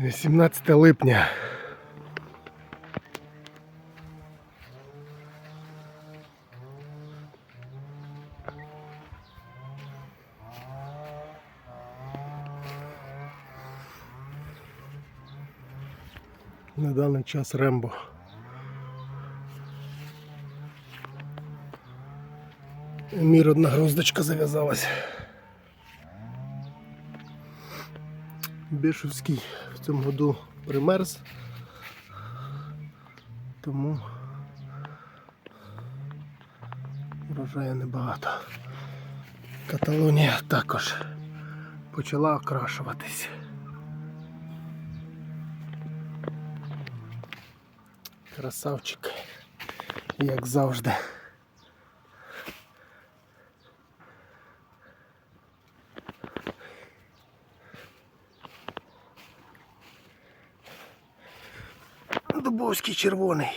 18 липня. На даний час Рембо. Мір одна гроздочка зав'язалась. Бішовський в цьому году примерз, тому врожаю небагато. Каталонія також почала окрашуватись. Красавчик, як завжди. Дубовський червоний.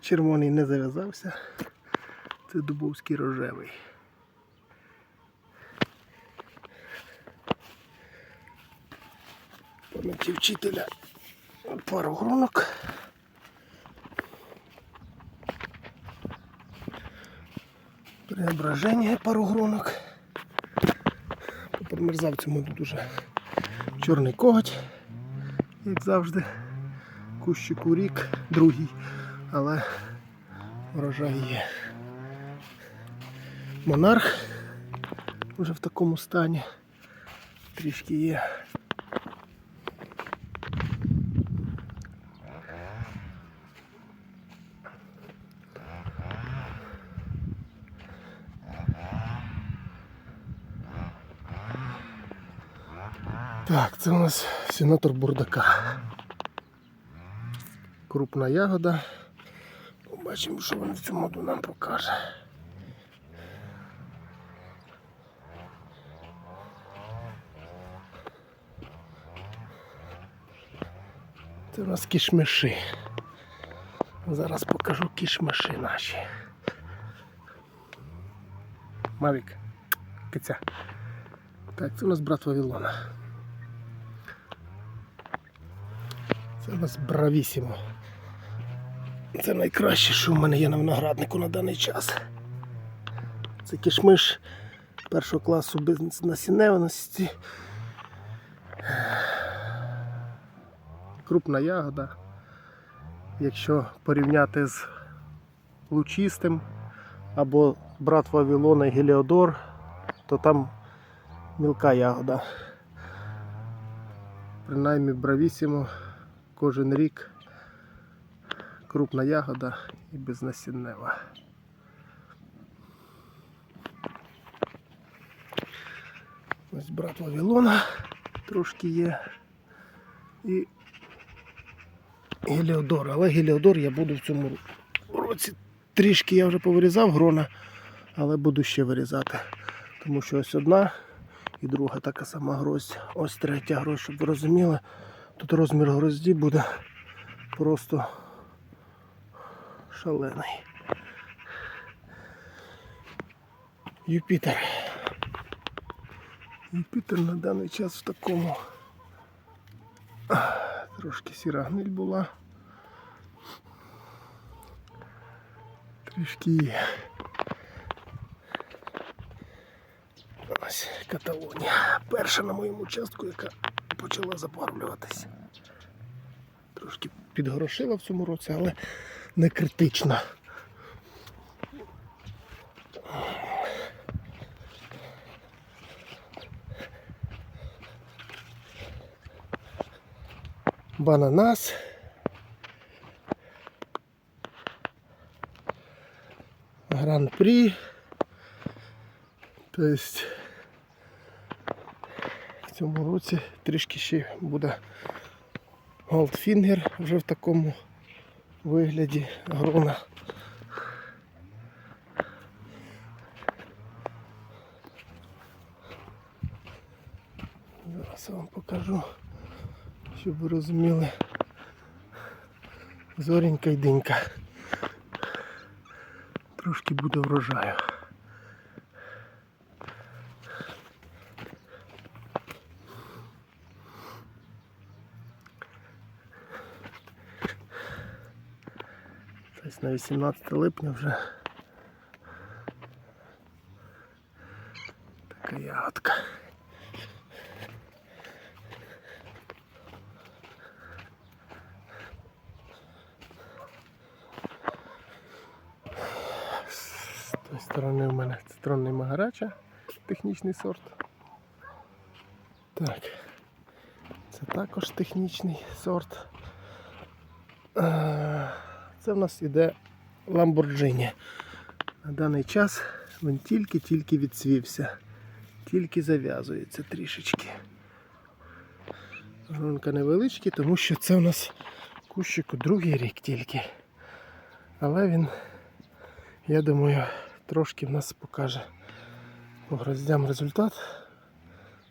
Червоний не зав'язався. Це дубовський рожевий. Пам'яті вчителя пару гронок. Преображення пару гронок. По цьому дуже чорний коготь, як завжди. Кущику рік, другий, але врожай є. Монарх вже в такому стані. Трішки є. Так, це у нас сенатор бурдака. Крупна ягода. Побачимо, що він в цьому году нам покаже. Це у нас кішмиші. Зараз покажу кішмиші наші. Мавік, киця. Так, це у нас брат Вавилона. Це у нас бравісімо. Це найкраще, що в мене є на винограднику на даний час. Це кишмиш першого класу без насінневості. Крупна ягода. Якщо порівняти з лучистим або брат Вавилона і Геліодор, то там мілка ягода. Принаймні бравісімо кожен рік крупна ягода і безнасіннева. Ось брат Вавилона трошки є. І Геліодор. Але Геліодор я буду в цьому році трішки я вже повирізав грона, але буду ще вирізати. Тому що ось одна і друга така сама гроздь. Ось третя гроздь, щоб ви розуміли. Тут розмір грозді буде просто шалений. Юпітер. Юпітер на даний час в такому трошки сіра гниль була. Трішки. Ось Каталонія. Перша на моєму участку, яка почала запарвлюватись. Трошки підгорошила в цьому році, але не критично. Бананас. Гран-прі. Тобто в цьому році трішки ще буде Голдфінгер вже в такому вигляді грона. Зараз я вам покажу, щоб ви розуміли. Зоренька й динька. Трошки буде врожаю. Ось на 18 липня вже така ягодка. З тої сторони у мене цитронний магарача, технічний сорт. Так. Це також технічний сорт. Це в нас іде Lamborghini. На даний час він тільки-тільки відсвівся, тільки зав'язується трішечки. Гронка невеличкі, тому що це у нас кущику другий рік тільки. Але він, я думаю, трошки в нас покаже по гроздям результат.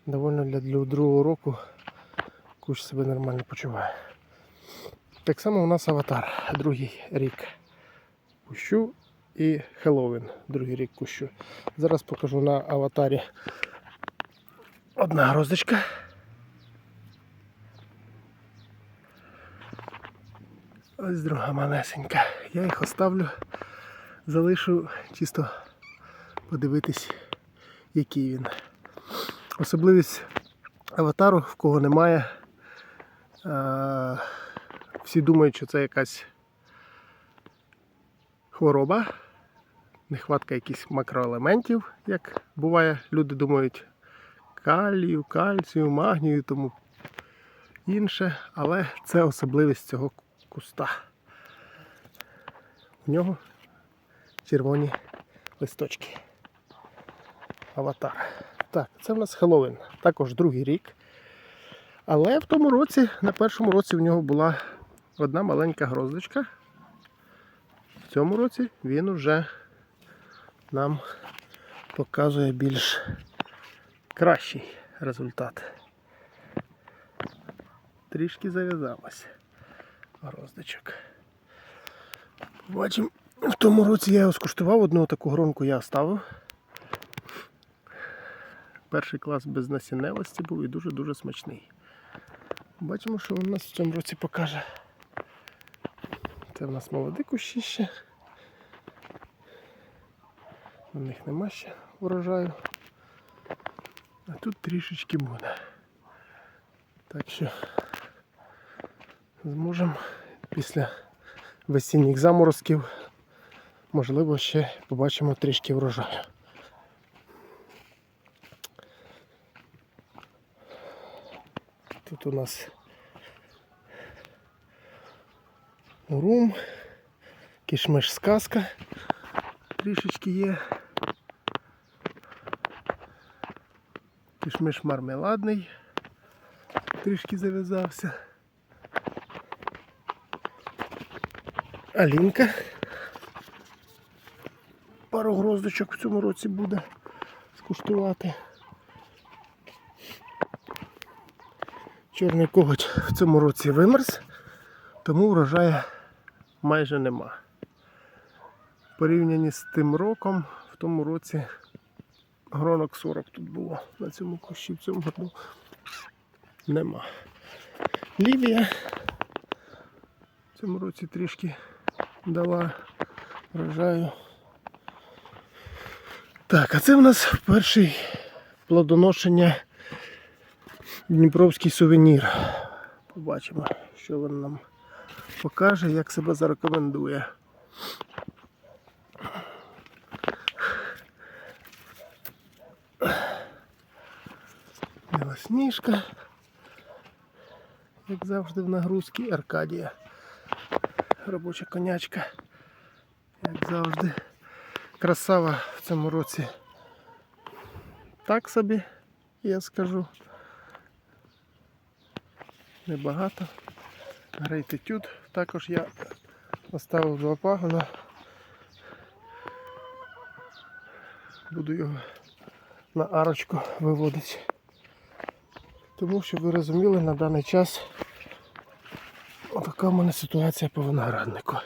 Довольно для другого року кущ себе нормально почуває. Так само у нас аватар, другий рік кущу і Хеллоуін, другий рік кущу. Зараз покажу на аватарі одна гроздочка. Ось друга малесенька. Я їх оставлю, залишу чисто подивитись, який він. Особливість аватару, в кого немає. Всі думають, що це якась хвороба, нехватка якихось макроелементів, як буває, люди думають калію, кальцію, магнію і тому інше, але це особливість цього куста. У нього червоні листочки. Аватар. Так, це в нас Хеллоуін, також другий рік. Але в тому році, на першому році в нього була одна маленька гроздочка. В цьому році він уже нам показує більш кращий результат. Трішки зав'язалось гроздочок. Бачимо, в тому році я його скуштував, одну таку гронку я оставив. Перший клас без насінневості був і дуже-дуже смачний. Бачимо, що він нас в цьому році покаже. Це в нас молоді кущі ще. На них нема ще врожаю. А тут трішечки буде. Так що зможемо після весінніх заморозків, можливо, ще побачимо трішки врожаю. Тут у нас рум, кішмиш сказка трішечки є. Кішмиш мармеладний, трішки зав'язався. Алінка. Пару гроздочок в цьому році буде скуштувати. Чорний коготь в цьому році вимерз, тому врожаю майже нема. В порівнянні з тим роком, в тому році гронок 40 тут було на цьому кущі, в цьому году нема. Лівія в цьому році трішки дала врожаю. Так, а це в нас перший плодоношення Дніпровський сувенір. Побачимо, що він нам покаже, як себе зарекомендує. Білосніжка, як завжди в нагрузці, Аркадія. Робоча конячка, як завжди. Красава в цьому році. Так собі, я скажу. Небагато. Грейтитюд. Також я поставив два пагона. Буду його на арочку виводити. Тому що ви розуміли, на даний час така в мене ситуація по винограднику.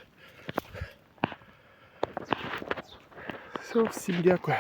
Все, всім дякую.